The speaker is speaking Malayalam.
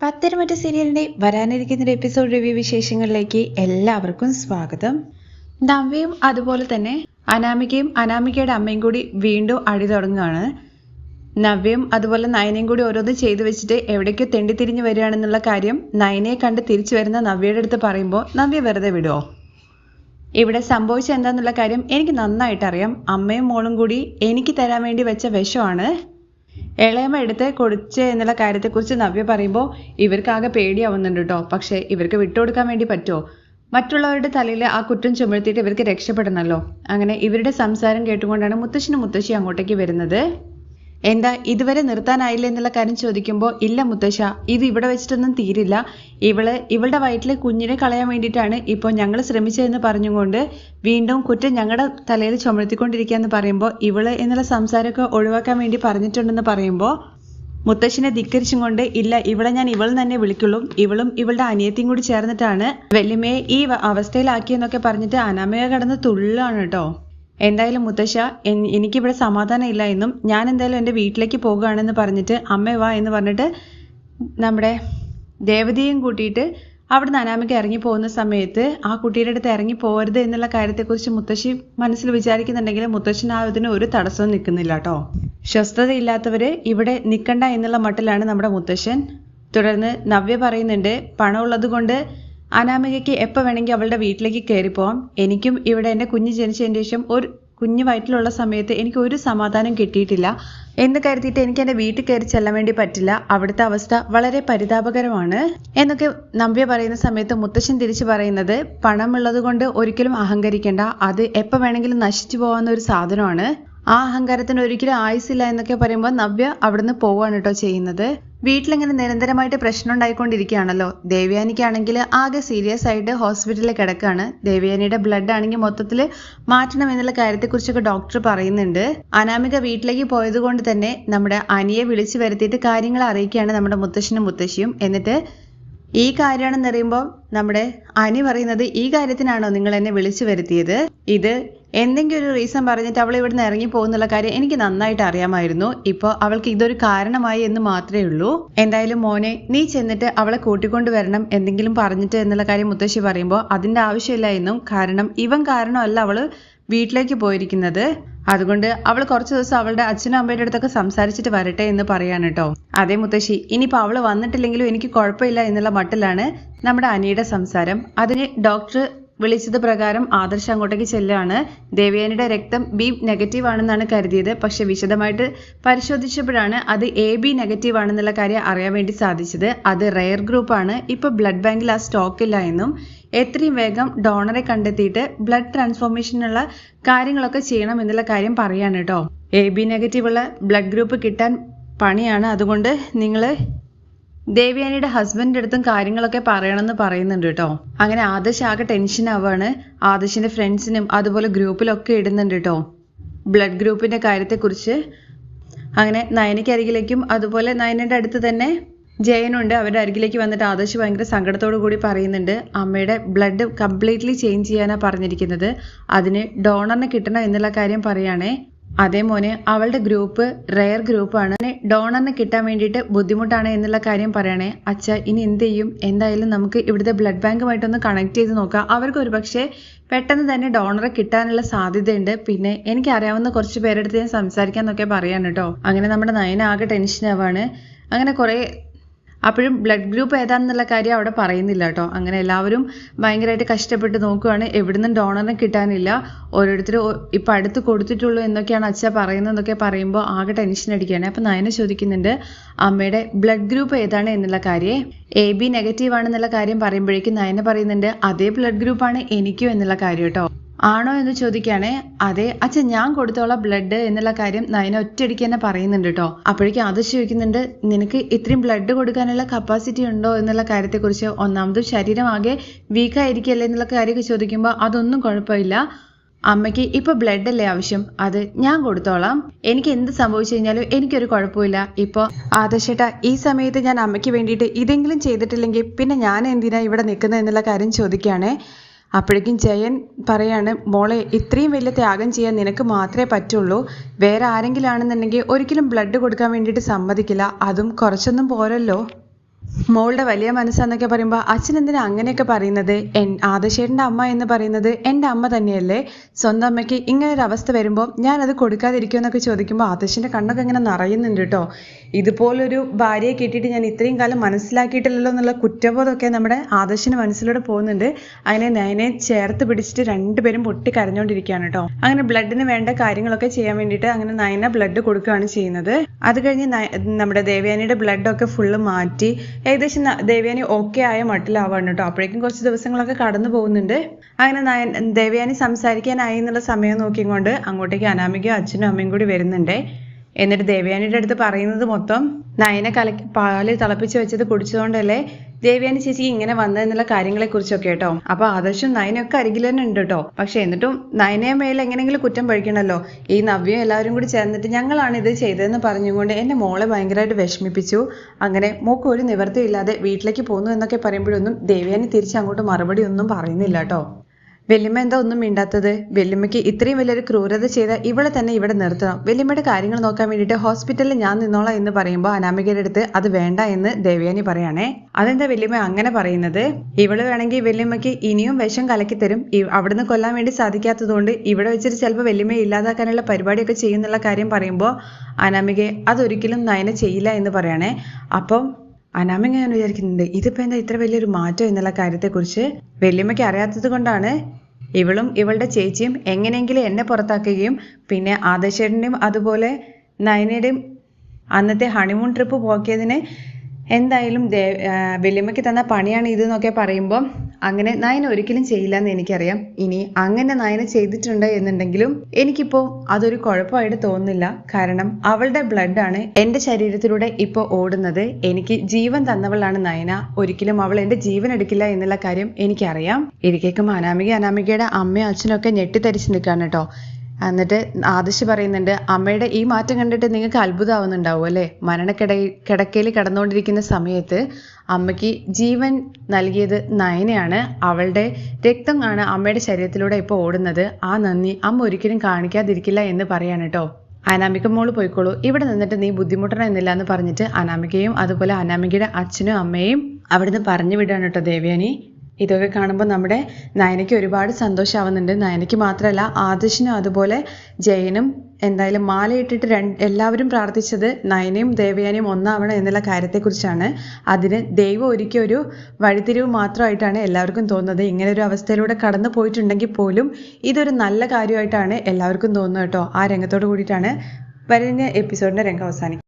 പത്തരമറ്റ സീരിയലിന്റെ വരാനിരിക്കുന്ന ഒരു എപ്പിസോഡ് റിവ്യൂ വിശേഷങ്ങളിലേക്ക് എല്ലാവർക്കും സ്വാഗതം. നവ്യയും അതുപോലെ തന്നെ അനാമികയും അനാമികയുടെ അമ്മയും കൂടി വീണ്ടും അടി തുടങ്ങുകയാണ്. നവ്യയും അതുപോലെ നയനയും കൂടി ഓരോന്ന് ചെയ്തു വെച്ചിട്ട് എവിടേക്കോ തെണ്ടിത്തിരിഞ്ഞ് വരികയാണെന്നുള്ള കാര്യം നയനയെ കണ്ട് തിരിച്ചു വരുന്ന നവ്യയുടെ അടുത്ത് പറയുമ്പോൾ നവ്യ വെറുതെ വിടുമോ ഇവിടെ സംഭവിച്ച എന്താണെന്നുള്ള കാര്യം എനിക്ക് നന്നായിട്ട് അറിയാം അമ്മയും മോളും കൂടി എനിക്ക് തരാൻ വേണ്ടി വെച്ച വിഷമാണ്. ഇളയമ്മ എടുത്ത് കൊടുച്ച് എന്നുള്ള കാര്യത്തെക്കുറിച്ച് നവ്യ പറയുമ്പോൾ ഇവർക്കാകെ പേടിയാവുന്നുണ്ട് കേട്ടോ പക്ഷേ ഇവർക്ക് വിട്ടുകൊടുക്കാൻ വേണ്ടി പറ്റുമോ മറ്റുള്ളവരുടെ തലയിൽ ആ കുറ്റം ചുമഴ്ത്തിയിട്ട് ഇവർക്ക് രക്ഷപ്പെടണമല്ലോ അങ്ങനെ ഇവരുടെ സംസാരം കേട്ടുകൊണ്ടാണ് മുത്തശ്ശനും മുത്തശ്ശി അങ്ങോട്ടേക്ക് വരുന്നത്. എന്താ ഇതുവരെ നിർത്താനായില്ല എന്നുള്ള കാര്യം ചോദിക്കുമ്പോൾ ഇല്ല മുത്തശ്ശ ഇത് ഇവിടെ വെച്ചിട്ടൊന്നും തീരില്ല. ഇവൾ ഇവളുടെ വയറ്റിലെ കുഞ്ഞിനെ കളയാൻ വേണ്ടിയിട്ടാണ് ഇപ്പോൾ ഞങ്ങൾ ശ്രമിച്ചതെന്ന് പറഞ്ഞുകൊണ്ട് വീണ്ടും കുറ്റം ഞങ്ങളുടെ തലയിൽ ചുമഴ്ത്തിക്കൊണ്ടിരിക്കുക എന്ന് പറയുമ്പോൾ ഇവൾ എന്നുള്ള സംസാരമൊക്കെ ഒഴിവാക്കാൻ വേണ്ടി പറഞ്ഞിട്ടുണ്ടെന്ന് പറയുമ്പോൾ മുത്തശ്ശിനെ ധിക്കരിച്ചും കൊണ്ട് ഇല്ല ഇവളെ ഞാൻ ഇവൾ തന്നെ വിളിക്കുള്ളൂ. ഇവളും ഇവളുടെ അനിയത്തിയും കൂടി ചേർന്നിട്ടാണ്. വെല്ലുമയെ ഈ അവസ്ഥയിലാക്കിയെന്നൊക്കെ പറഞ്ഞിട്ട് അനാമയ കടന്ന് തുള്ളാണ് കേട്ടോ. എന്തായാലും മുത്തശ്ശ എനിക്കിവിടെ സമാധാനം ഇല്ല എന്നും ഞാൻ എന്തായാലും എന്റെ വീട്ടിലേക്ക് പോകുകയാണെന്ന് പറഞ്ഞിട്ട് അമ്മ വാ എന്ന് പറഞ്ഞിട്ട് നമ്മുടെ ദേവതയും കൂട്ടിയിട്ട് അവിടെ നിന്ന് അനാമിക ഇറങ്ങി പോകുന്ന സമയത്ത് ആ കുട്ടിയുടെ അടുത്ത് ഇറങ്ങി പോകരുത് എന്നുള്ള കാര്യത്തെക്കുറിച്ച് മുത്തശ്ശി മനസ്സിൽ വിചാരിക്കുന്നുണ്ടെങ്കിൽ മുത്തശ്ശൻ ആ ഇതിന് ഒരു തടസ്സവും നിൽക്കുന്നില്ല കേട്ടോ. സ്വസ്ഥതയില്ലാത്തവര് ഇവിടെ നിൽക്കണ്ട എന്നുള്ള മട്ടിലാണ് നമ്മുടെ മുത്തശ്ശൻ. തുടർന്ന് നവ്യ പറയുന്നുണ്ട് പണമുള്ളത് കൊണ്ട് അനാമികയ്ക്ക് എപ്പോൾ വേണമെങ്കിൽ അവളുടെ വീട്ടിലേക്ക് കയറി പോവാം. എനിക്കും ഇവിടെ എന്റെ കുഞ്ഞ് ജനിച്ചതിന് ശേഷം ഒരു കുഞ്ഞു വയറ്റിലുള്ള സമയത്ത് എനിക്ക് ഒരു സമാധാനം കിട്ടിയിട്ടില്ല. എന്ന് കരുതിയിട്ട് എനിക്ക് എന്റെ വീട്ടിൽ കയറി ചെല്ലാൻ വേണ്ടി പറ്റില്ല. അവിടുത്തെ അവസ്ഥ വളരെ പരിതാപകരമാണ്. എന്നൊക്കെ നമ്പ്യ പറയുന്ന സമയത്ത് മുത്തശ്ശൻ തിരിച്ചു പറയുന്നത് പണമുള്ളത് കൊണ്ട് ഒരിക്കലും അഹങ്കരിക്കേണ്ട. അത് എപ്പോൾ വേണമെങ്കിലും നശിച്ചു പോകാവുന്ന ഒരു സാധനമാണ്. ആ അഹങ്കാരത്തിന് ഒരിക്കലും ആയുസില്ല എന്നൊക്കെ പറയുമ്പോൾ നവ്യ അവിടുന്ന് പോവാണ് കേട്ടോ ചെയ്യുന്നത്. വീട്ടിലിങ്ങനെ നിരന്തരമായിട്ട് പ്രശ്നം ഉണ്ടായിക്കൊണ്ടിരിക്കുകയാണല്ലോ ദേവയാനിക്കാണെങ്കിൽ ആകെ സീരിയസ് ആയിട്ട് ഹോസ്പിറ്റലിൽ കിടക്കുകയാണ്. ദേവയാനിയുടെ ബ്ലഡ് ആണെങ്കിൽ മൊത്തത്തിൽ മാറ്റണം എന്നുള്ള കാര്യത്തെക്കുറിച്ചൊക്കെ ഡോക്ടർ പറയുന്നുണ്ട്. അനാമിക വീട്ടിലേക്ക് പോയത് കൊണ്ട് തന്നെ നമ്മുടെ അനിയെ വിളിച്ചു വരുത്തിയിട്ട് കാര്യങ്ങൾ അറിയിക്കുകയാണ് നമ്മുടെ മുത്തശ്ശനും മുത്തശ്ശിയും. എന്നിട്ട് ഈ കാര്യമാണെന്ന് അറിയുമ്പോൾ നമ്മുടെ അനി പറയുന്നത് ഈ കാര്യത്തിനാണോ നിങ്ങൾ എന്നെ വിളിച്ചു വരുത്തിയത്? ഇത് എന്തെങ്കിലും ഒരു റീസൺ പറഞ്ഞിട്ട് അവൾ ഇവിടുന്ന് ഇറങ്ങി പോകുന്നുള്ള കാര്യം എനിക്ക് നന്നായിട്ട് അറിയാമായിരുന്നു. ഇപ്പോൾ അവൾക്ക് ഇതൊരു കാരണമായി എന്ന് മാത്രമേ ഉള്ളൂ. എന്തായാലും മോനെ നീ ചെന്നിട്ട് അവളെ കൂട്ടിക്കൊണ്ട് വരണം എന്തെങ്കിലും പറഞ്ഞിട്ട് എന്നുള്ള കാര്യം മുത്തശ്ശി പറയുമ്പോൾ അതിന്റെ ആവശ്യമില്ല എന്നും കാരണം ഇവൻ കാരണമല്ല അവൾ വീട്ടിലേക്ക് പോയിരിക്കുന്നത്. അതുകൊണ്ട് അവൾ കുറച്ച് ദിവസം അവളുടെ അച്ഛനും അമ്മയുടെ അടുത്തൊക്കെ സംസാരിച്ചിട്ട് വരട്ടെ എന്ന് പറയാണ് കേട്ടോ. അതേ മുത്തശ്ശി ഇനിയിപ്പോൾ അവൾ വന്നിട്ടില്ലെങ്കിലും എനിക്ക് കുഴപ്പമില്ല എന്നുള്ള മട്ടിലാണ് നമ്മുടെ അനിയുടെ സംസാരം. അതിന് ഡോക്ടർ വിളിച്ചത് പ്രകാരം ആദർശ് അങ്ങോട്ടേക്ക് ചെല്ലുകയാണ്. ദേവയാനിയുടെ രക്തം ബി നെഗറ്റീവ് ആണെന്നാണ് കരുതിയത്. പക്ഷെ വിശദമായിട്ട് പരിശോധിച്ചപ്പോഴാണ് അത് എ ബി നെഗറ്റീവ് ആണെന്നുള്ള കാര്യം അറിയാൻ വേണ്ടി സാധിച്ചത്. അത് റെയർ ഗ്രൂപ്പാണ് ഇപ്പോൾ ബ്ലഡ് ബാങ്കിൽ ആ സ്റ്റോക്ക് ഇല്ല എന്നും എത്രയും വേഗം ഡോണറെ കണ്ടെത്തിയിട്ട് ബ്ലഡ് ട്രാൻസ്ഫോർമേഷനുള്ള കാര്യങ്ങളൊക്കെ ചെയ്യണം എന്നുള്ള കാര്യം പറയാണ് കേട്ടോ. എ ബി നെഗറ്റീവ് ഉള്ള ബ്ലഡ് ഗ്രൂപ്പ് കിട്ടാൻ പണിയാണ്. അതുകൊണ്ട് നിങ്ങൾ ദേവയാനിയുടെ ഹസ്ബൻഡിന്റെ അടുത്തും കാര്യങ്ങളൊക്കെ പറയണമെന്ന് പറയുന്നുണ്ട് കേട്ടോ. അങ്ങനെ ആദർശ് ആകെ ടെൻഷൻ ആവാണ്. ആദർശിന്റെ ഫ്രണ്ട്സിനും അതുപോലെ ഗ്രൂപ്പിലൊക്കെ ഇടുന്നുണ്ട് കേട്ടോ. ബ്ലഡ് ഗ്രൂപ്പിന്റെ കാര്യത്തെക്കുറിച്ച്. അങ്ങനെ നയനയ്ക്ക് അരികിലേക്കും അതുപോലെ നയനയുടെ അടുത്ത് തന്നെ ജയനുണ്ട്. അവരുടെ അരികിലേക്ക് വന്നിട്ട് ആദർശ് ഭയങ്കര സങ്കടത്തോടു കൂടി പറയുന്നുണ്ട്. അമ്മയുടെ ബ്ലഡ് കംപ്ലീറ്റ്ലി ചേഞ്ച് ചെയ്യാനാണ് പറഞ്ഞിരിക്കുന്നത്. അതിന് ഡോണറിനെ കിട്ടണം എന്നുള്ള കാര്യം പറയുകയാണേ. അതേ മോനെ അവളുടെ ഗ്രൂപ്പ് റെയർ ഗ്രൂപ്പാണ് ഡോണറിന് കിട്ടാൻ വേണ്ടിയിട്ട് ബുദ്ധിമുട്ടാണ് എന്നുള്ള കാര്യം പറയണേ. അച്ഛ ഇനി എന്ത് ചെയ്യും? എന്തായാലും നമുക്ക് ഇവിടുത്തെ ബ്ലഡ് ബാങ്കുമായിട്ടൊന്ന് കണക്ട് ചെയ്ത് നോക്കാം. അവർക്ക് ഒരു പക്ഷേ പെട്ടെന്ന് തന്നെ ഡോണറെ കിട്ടാനുള്ള സാധ്യതയുണ്ട്. പിന്നെ എനിക്ക് അറിയാവുന്ന കുറച്ച് പേരുടെ അടുത്ത് ഞാൻ സംസാരിക്കാന്നൊക്കെ പറയാണ് കേട്ടോ അങ്ങനെ നമ്മുടെ നയന ആകെ ടെൻഷൻ ആവാണ്. അങ്ങനെ കുറേ അപ്പോഴും ബ്ലഡ് ഗ്രൂപ്പ് ഏതാണെന്നുള്ള കാര്യം അവിടെ പറയുന്നില്ല കേട്ടോ. അങ്ങനെ എല്ലാവരും ഭയങ്കരമായിട്ട് കഷ്ടപ്പെട്ട് നോക്കുകയാണ് എവിടുന്നും ഡോണറിനെ കിട്ടാനില്ല. ഓരോരുത്തരും ഇപ്പം അടുത്ത് കൊടുത്തിട്ടുള്ളൂ എന്നൊക്കെയാണ് അച്ഛ പറയുന്നതെന്നൊക്കെ പറയുമ്പോൾ ആകെ ടെൻഷൻ അടിക്കുകയാണ്. അപ്പം നയന ചോദിക്കുന്നുണ്ട് അമ്മയുടെ ബ്ലഡ് ഗ്രൂപ്പ് ഏതാണ് എന്നുള്ള കാര്യം? എ ബി നെഗറ്റീവ് ആണെന്നുള്ള കാര്യം പറയുമ്പോഴേക്കും നയന പറയുന്നുണ്ട് അതേ ബ്ലഡ് ഗ്രൂപ്പാണ് എനിക്കും എന്നുള്ള കാര്യം കേട്ടോ. ആണോ എന്ന് ചോദിക്കുകയാണെ അതെ അച്ഛൻ ഞാൻ കൊടുത്തോളാം ബ്ലഡ് എന്നുള്ള കാര്യം നയന ഒറ്റയടിക്ക് തന്നെ പറയുന്നുണ്ട് കേട്ടോ അപ്പോഴേക്കും അത് ചോദിക്കുന്നുണ്ട് നിനക്ക് ഇത്രയും ബ്ലഡ് കൊടുക്കാനുള്ള കപ്പാസിറ്റി ഉണ്ടോ എന്നുള്ള കാര്യത്തെക്കുറിച്ച് ഒന്നാമതും ശരീരം ആകെ വീക്കായിരിക്കല്ലേ എന്നുള്ള കാര്യമൊക്കെ ചോദിക്കുമ്പോൾ അതൊന്നും കുഴപ്പമില്ല. അമ്മയ്ക്ക് ഇപ്പൊ ബ്ലഡ് അല്ലേ ആവശ്യം? അത് ഞാൻ കൊടുത്തോളാം. എനിക്ക് എന്ത് സംഭവിച്ചു കഴിഞ്ഞാലും എനിക്കൊരു കുഴപ്പമില്ല. ഇപ്പൊ ആദർശേട്ട ഈ സമയത്ത് ഞാൻ അമ്മയ്ക്ക് വേണ്ടിയിട്ട് ഇതെങ്കിലും ചെയ്തിട്ടില്ലെങ്കിൽ പിന്നെ ഞാൻ എന്തിനാ ഇവിടെ നിൽക്കുന്നത് എന്നുള്ള കാര്യം ചോദിക്കുകയാണേ അപ്പോഴേക്കും ജയൻ പറയാണ് മോളെ ഇത്രയും വലിയ ത്യാഗം ചെയ്യാൻ നിനക്ക് മാത്രമേ പറ്റുള്ളൂ. വേറെ ആരെങ്കിലും ആണെന്നുണ്ടെങ്കിൽ ഒരിക്കലും ബ്ലഡ് കൊടുക്കാൻ വേണ്ടിയിട്ട് സമ്മതിക്കില്ല. അതും കുറച്ചൊന്നും പോരല്ലോ. മോളുടെ വലിയ മനസ്സാന്നൊക്കെ പറയുമ്പോൾ അച്ഛൻ എന്തിനാ അങ്ങനെയൊക്കെ പറയുന്നത്? എൻ ആദശേട്ടന്റെ അമ്മ എന്ന് പറയുന്നത് എന്റെ അമ്മ തന്നെയല്ലേ? സ്വന്തം അമ്മയ്ക്ക് ഇങ്ങനെ ഒരു അവസ്ഥ വരുമ്പോൾ ഞാനത് കൊടുക്കാതിരിക്കുമെന്നൊക്കെ ചോദിക്കുമ്പോൾ ആദശിന്റെ കണ്ണൊക്കെ ഇങ്ങനെ നിറയുന്നുണ്ട് കേട്ടോ ഇതുപോലൊരു ഭാര്യയെ കിട്ടിയിട്ട് ഞാൻ ഇത്രയും കാലം മനസ്സിലാക്കിയിട്ടില്ലല്ലോ എന്നുള്ള കുറ്റബോധമൊക്കെ നമ്മുടെ ആദർശിന് മനസ്സിലൂടെ പോകുന്നുണ്ട്. അങ്ങനെ നയനെ ചേർത്ത് പിടിച്ചിട്ട് രണ്ടുപേരും പൊട്ടി കരഞ്ഞുകൊണ്ടിരിക്കുകയാണ് കേട്ടോ അങ്ങനെ ബ്ലഡിന് വേണ്ട കാര്യങ്ങളൊക്കെ ചെയ്യാൻ വേണ്ടിയിട്ട് അങ്ങനെ നയന ബ്ലഡ് കൊടുക്കുകയാണ് ചെയ്യുന്നത്. അത് കഴിഞ്ഞ് നമ്മുടെ ദേവയാനിയുടെ ബ്ലഡൊക്കെ ഫുള്ള് മാറ്റി ഏകദേശം ദേവയാനി ഓക്കെ ആയ മട്ടിലാവാണ് കേട്ടോ അപ്പോഴേക്കും കുറച്ച് ദിവസങ്ങളൊക്കെ കടന്നു പോകുന്നുണ്ട്. അങ്ങനെ നയൻ ദേവയാനി സംസാരിക്കാനായി എന്നുള്ള സമയം നോക്കിക്കൊണ്ട് അങ്ങോട്ടേക്ക് അനാമികയും അച്ഛനും അമ്മയും കൂടി വരുന്നുണ്ട്. എന്നിട്ട് ദേവയാനിയുടെ അടുത്ത് പറയുന്നത് മൊത്തം നയനെ കലക്കി പാൽ തിളപ്പിച്ച് വെച്ചത് കുടിച്ചതുകൊണ്ടല്ലേ ദേവയാനി ചേച്ചി ഇങ്ങനെ വന്നതെന്നുള്ള കാര്യങ്ങളെ കുറിച്ചൊക്കെ കേട്ടോ. അപ്പൊ ആദർശം നയനൊക്കെ അരികിൽ തന്നെ ഉണ്ട് കേട്ടോ. പക്ഷെ എന്നിട്ടും നയനയെ മേലെ എങ്ങനെയെങ്കിലും കുറ്റം പഴിക്കണല്ലോ. ഈ നവ്യം എല്ലാവരും കൂടി ചേർന്നിട്ട് ഞങ്ങളാണ് ഇത് ചെയ്തതെന്ന് പറഞ്ഞുകൊണ്ട് എന്റെ മോളെ ഭയങ്കരമായിട്ട് വിഷമിപ്പിച്ചു. അങ്ങനെ മോക്ക് ഒരു നിവൃത്തിയില്ലാതെ വീട്ടിലേക്ക് പോന്നു എന്നൊക്കെ പറയുമ്പോഴൊന്നും ദേവയാനി തിരിച്ച് അങ്ങോട്ട് മറുപടി ഒന്നും പറയുന്നില്ല കേട്ടോ. വല്യമ്മ എന്താ ഒന്നും മിണ്ടാത്തത്? വല്യമ്മയ്ക്ക് ഇത്രയും വലിയൊരു ക്രൂരത ചെയ്ത ഇവളെ തന്നെ ഇവിടെ നിർത്തണം. വല്യമ്മയുടെ കാര്യങ്ങൾ നോക്കാൻ വേണ്ടിയിട്ട് ഹോസ്പിറ്റലിൽ ഞാൻ നിന്നോളാം എന്ന് പറയുമ്പോൾ അനാമികയുടെ അടുത്ത് അത് വേണ്ട എന്ന് ദേവയാനി പറയാണേ. അതെന്താ വല്യമ്മ അങ്ങനെ പറയുന്നത്? ഇവൾ വേണമെങ്കിൽ വല്യമ്മയ്ക്ക് ഇനിയും വിഷം കലക്കി തരും. അവിടുന്ന് കൊല്ലാൻ വേണ്ടി സാധിക്കാത്തതുകൊണ്ട് ഇവിടെ വെച്ചിട്ട് ചിലപ്പോൾ വല്യമ്മയെ ഇല്ലാതാക്കാനുള്ള പരിപാടിയൊക്കെ ചെയ്യുന്നുള്ള കാര്യം പറയുമ്പോൾ അനാമികയെ അതൊരിക്കലും നയന ചെയ്യില്ല എന്ന് പറയണേ. അപ്പം അനാമിക ഞാൻ വിചാരിക്കുന്നുണ്ട് ഇതിപ്പോ എന്താ ഇത്ര വലിയൊരു മാറ്റം എന്നുള്ള കാര്യത്തെക്കുറിച്ച് വല്യമ്മയ്ക്ക് അറിയാത്തത് കൊണ്ടാണ് ഇവളും ഇവളുടെ ചേച്ചിയും എങ്ങനെയെങ്കിലും എന്നെ പുറത്താക്കുകയും പിന്നെ ആദർശേട്ടന്റെയും അതുപോലെ നയനയുടെയും അന്നത്തെ ഹണിമൂൺ ട്രിപ്പ് പോക്കിയതിന് എന്തായാലും വല്യമ്മയ്ക്ക് തന്ന പണിയാണ് ഇത് എന്നൊക്കെ പറയുമ്പോൾ അങ്ങനെ നയന ഒരിക്കലും ചെയ്യില്ല എന്ന് എനിക്കറിയാം. ഇനി അങ്ങനെ നയന ചെയ്തിട്ടുണ്ട് എന്നുണ്ടെങ്കിലും എനിക്കിപ്പോൾ അതൊരു കുഴപ്പമായിട്ട് തോന്നുന്നില്ല. കാരണം അവളുടെ ബ്ലഡ് ആണ് എന്റെ ശരീരത്തിലൂടെ ഇപ്പോൾ ഓടുന്നത്. എനിക്ക് ജീവൻ തന്നവളാണ് നയന. ഒരിക്കലും അവൾ എന്റെ ജീവൻ എടുക്കില്ല എന്നുള്ള കാര്യം എനിക്കറിയാം. ഇരിക്കേക്കും അനാമിക അനാമികയുടെ അമ്മയും അച്ഛനും ഒക്കെ ഞെട്ടിത്തരിച്ച് നിൽക്കുകയാണ് കേട്ടോ. എന്നിട്ട് ആദിശ് പറയുന്നുണ്ട് അമ്മയുടെ ഈ മാറ്റം കണ്ടിട്ട് നിങ്ങൾക്ക് അത്ഭുതമാവുന്നുണ്ടാവും അല്ലേ? മരണക്കിട കിടക്കയിൽ കിടന്നുകൊണ്ടിരിക്കുന്ന സമയത്ത് അമ്മയ്ക്ക് ജീവൻ നൽകിയത് നയനയാണ്. അവളുടെ രക്തമാണ് അമ്മയുടെ ശരീരത്തിലൂടെ ഇപ്പോൾ ഓടുന്നത്. ആ നന്ദി അമ്മ ഒരിക്കലും കാണിക്കാതിരിക്കില്ല എന്ന് പറയാണ് കേട്ടോ അനാമിക മോൾ പോയിക്കോളൂ. ഇവിടെ നിന്നിട്ട് നീ ബുദ്ധിമുട്ടണമെന്നില്ല എന്ന് പറഞ്ഞിട്ട് അനാമികയും അതുപോലെ അനാമികയുടെ അച്ഛനും അമ്മയും അവിടുന്ന് പറഞ്ഞു വിടുകയാണ് കേട്ടോ ദേവയാനി. ഇതൊക്കെ കാണുമ്പോൾ നമ്മുടെ നയനയ്ക്ക് ഒരുപാട് സന്തോഷമാവുന്നുണ്ട് നയനയ്ക്ക് മാത്രമല്ല ആദർശിനും അതുപോലെ ജയനും എന്തായാലും മാലയിട്ടിട്ട് രണ്ട് എല്ലാവരും പ്രാർത്ഥിച്ചത് നയനയും ദേവയാനയും ഒന്നാവണം എന്നുള്ള കാര്യത്തെക്കുറിച്ചാണ്. അതിന് ദൈവം ഒരുക്കിയ ഒരു വഴിത്തിരിവ് മാത്രമായിട്ടാണ് എല്ലാവർക്കും തോന്നുന്നത്. ഇങ്ങനെ ഒരു അവസ്ഥയിലൂടെ കടന്നു പോയിട്ടുണ്ടെങ്കിൽ പോലും ഇതൊരു നല്ല കാര്യമായിട്ടാണ് എല്ലാവർക്കും തോന്നുന്നത് കേട്ടോ. ആ രംഗത്തോട് കൂടിയിട്ടാണ് വരുന്ന എപ്പിസോഡിന്റെ രംഗം അവസാനിക്കുന്നത്.